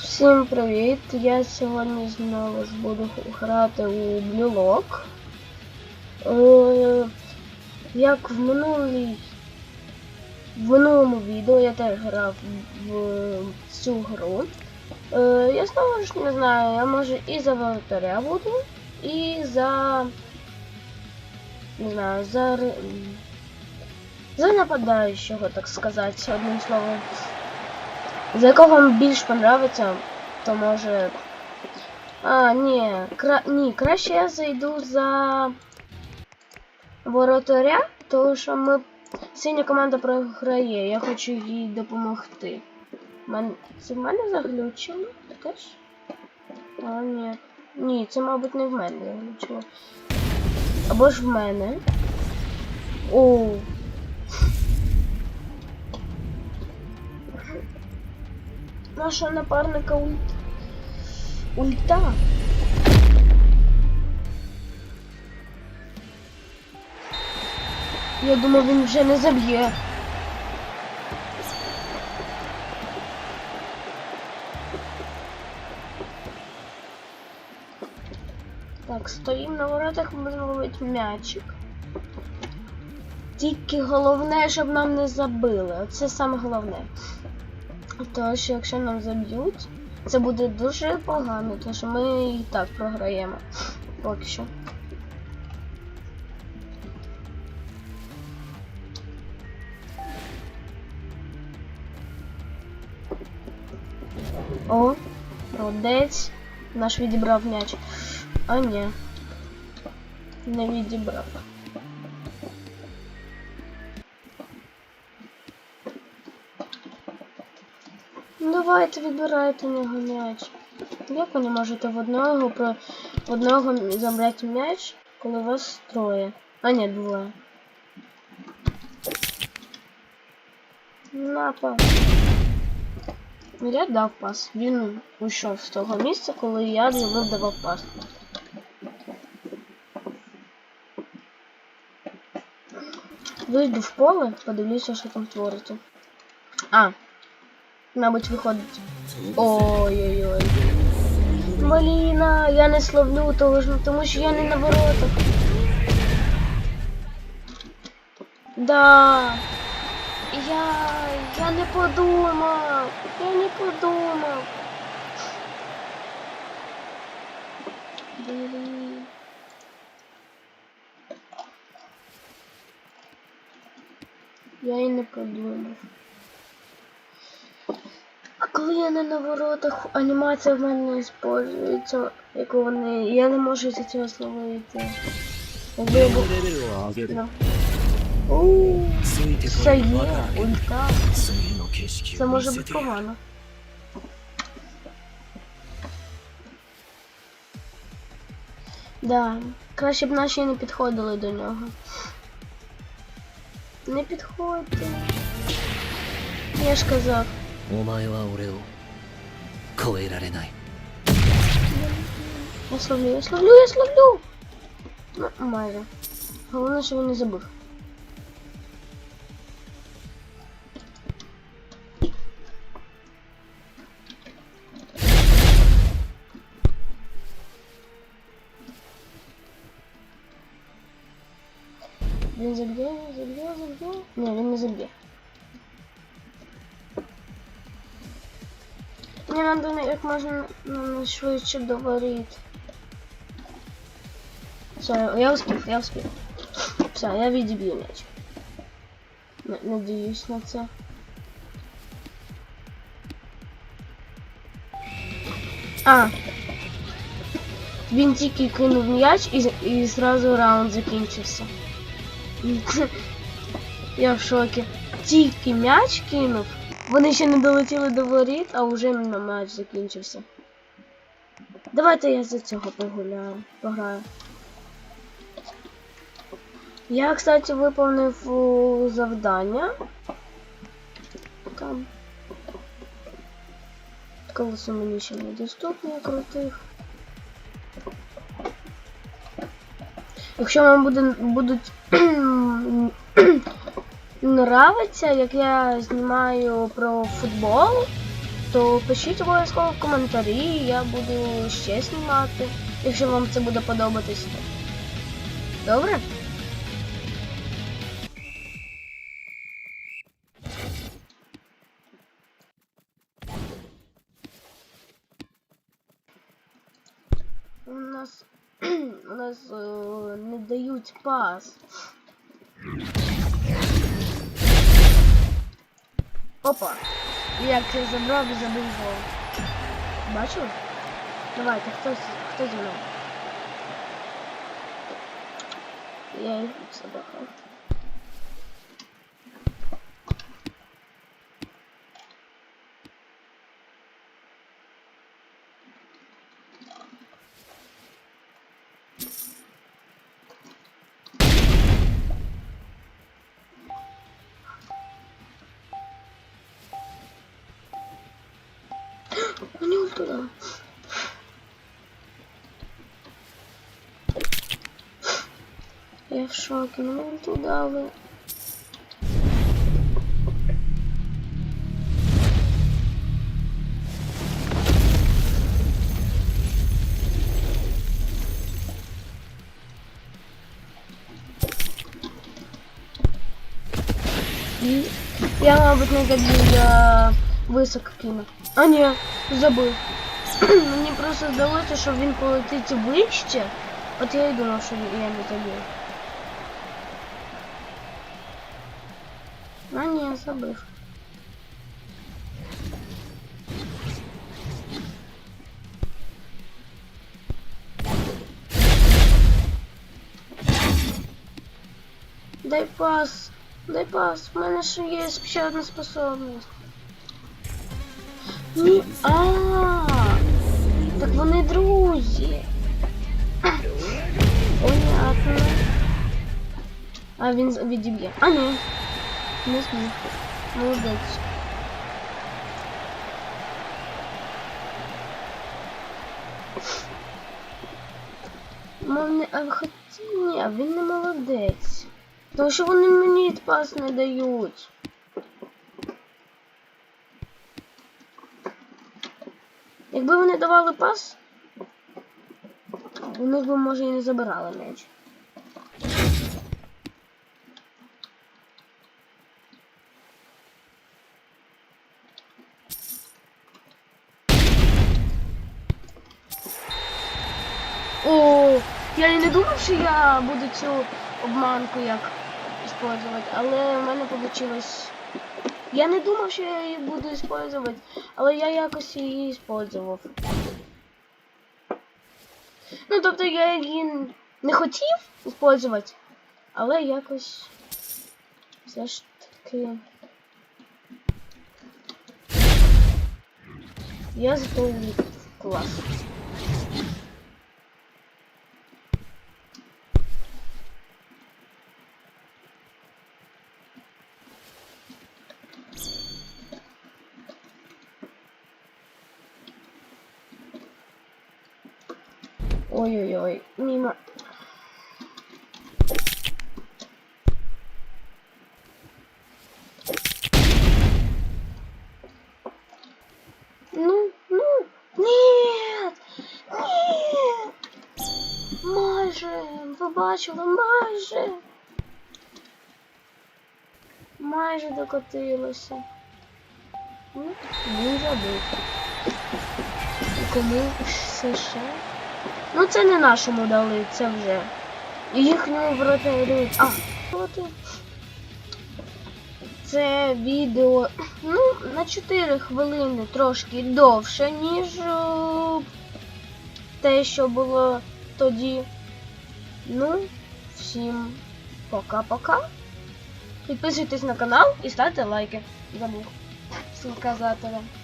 Всім привіт! Я сьогодні знову ж буду грати у Lock. Е, як в минулій в минулому відео я теж грав в цю гру. Е, я знову ж не знаю, я може і за воротаря буду, і за. Не знаю, за. За нападаючого, так сказати, одним словом. За якого вам більш понравиться, то може. А, ні, кра... ні, краще я зайду за воротаря, тому що ми. Синя команда програє, я хочу їй допомогти. Мен... Це в мене заглючило? Теж? А, ні. Ні, це, мабуть, не в мене заглючило. Або ж в мене. О. Нашого напарника ульт. Ульта. Я думав, він вже не заб'є. Так, стоїмо на воротах, будемо ловити м'ячик. Тільки головне, щоб нам не забили. Оце саме головне. Тому що якщо нам заб'ють, це буде дуже погано, тому що ми і так програємо. Поки що. О, молодець. Наш відібрав м'яч. А ні. Не відібрав. Давайте відбирайте нього м'яч. Як ви не можете в одного про одного забрати м'яч, коли вас троє? А ні, двоє. На пас. Я дав пас. Він уйшов з того місця, коли я йому давав пас. Вийду в поле, подивлюся, що там твориться. А, мабуть, виходить. Ой-ой-ой. Маліна, я не словлю, того ж, тому що я не на воротах. Да. Я. Я не подумав. Я не подумав. Блін. Я і не подумав. Коли я не на воротах, анімація в мене не использується, як вони... Я не можу за цього слова йти. Оу, це є, ульта. Це може бути погано. Да, краще б наші не підходили до нього. Не підходьте. Я ж казав. お前は俺を超えられない Я словлю, я словлю, я словлю. Ну, майже. Головне, що він не забив. Він заб'є, заб'є, заб'є. Ні, він не заб'є. Мені надо як можна м, швидше до воріт. Все, я успів, я успів. Все, я відіб'ю м'яч. Надіюсь на це. А. Він тільки кинув м'яч і, і зразу раунд закінчився. Я в шокі. Тільки м'яч кинув. Вони ще не долетіли до воріт, а вже матч закінчився. Давайте я за цього погуляю, пограю. Я, кстати, виповнив завдання. Там. Колесо мені ще недоступні, крутих. Якщо вам буде, будуть нравиться, як я знімаю про футбол, то пишіть обов'язково в коментарі, я буду ще знімати, якщо вам це буде подобатись. Добре? У нас у нас е, не дають пас. Опа. Як я забрав і забив гол. Бачив? Давайте, хтось, хто зі мною? Я їх собака. Мені ульту Я в шокі, мені ульту дали. І я, мабуть, не заб'ю, я високо кину. А ні, забив. Мені просто здалося, що він полетить вище. От я і думав, що я не забив. А ні, забив. Дай пас, дай пас, в мене ще є ще одна способність. Ні, а, так вони друзі. Понятно. А він відіб'є. А ні. Не зміг. Молодець. Мов не, а хоча ні, він не молодець. Тому що вони мені пас не дають. Якби вони давали пас, них би може і не забирали м'яч. О, я і не думав, що я буду цю обманку як использувати, але в мене вийшло. Я не думав, що я її буду использувати, але я якось її использував. Ну, тобто я її не хотів использувати, але якось все ж таки. Я зато клас. Ой-ой-ой, мимо. Ну, ну, нет, нет. Майже, ви бачили, майже. Майже докотилося. Ну, він забив. І кому ще ще? Ну це не нашому дали, це вже. Їхньому вратарю. А. Це відео ну, на 4 хвилини трошки довше, ніж е, те, що було тоді. Ну, всім пока-пока. Підписуйтесь на канал і ставте лайки. Забув сказати вам.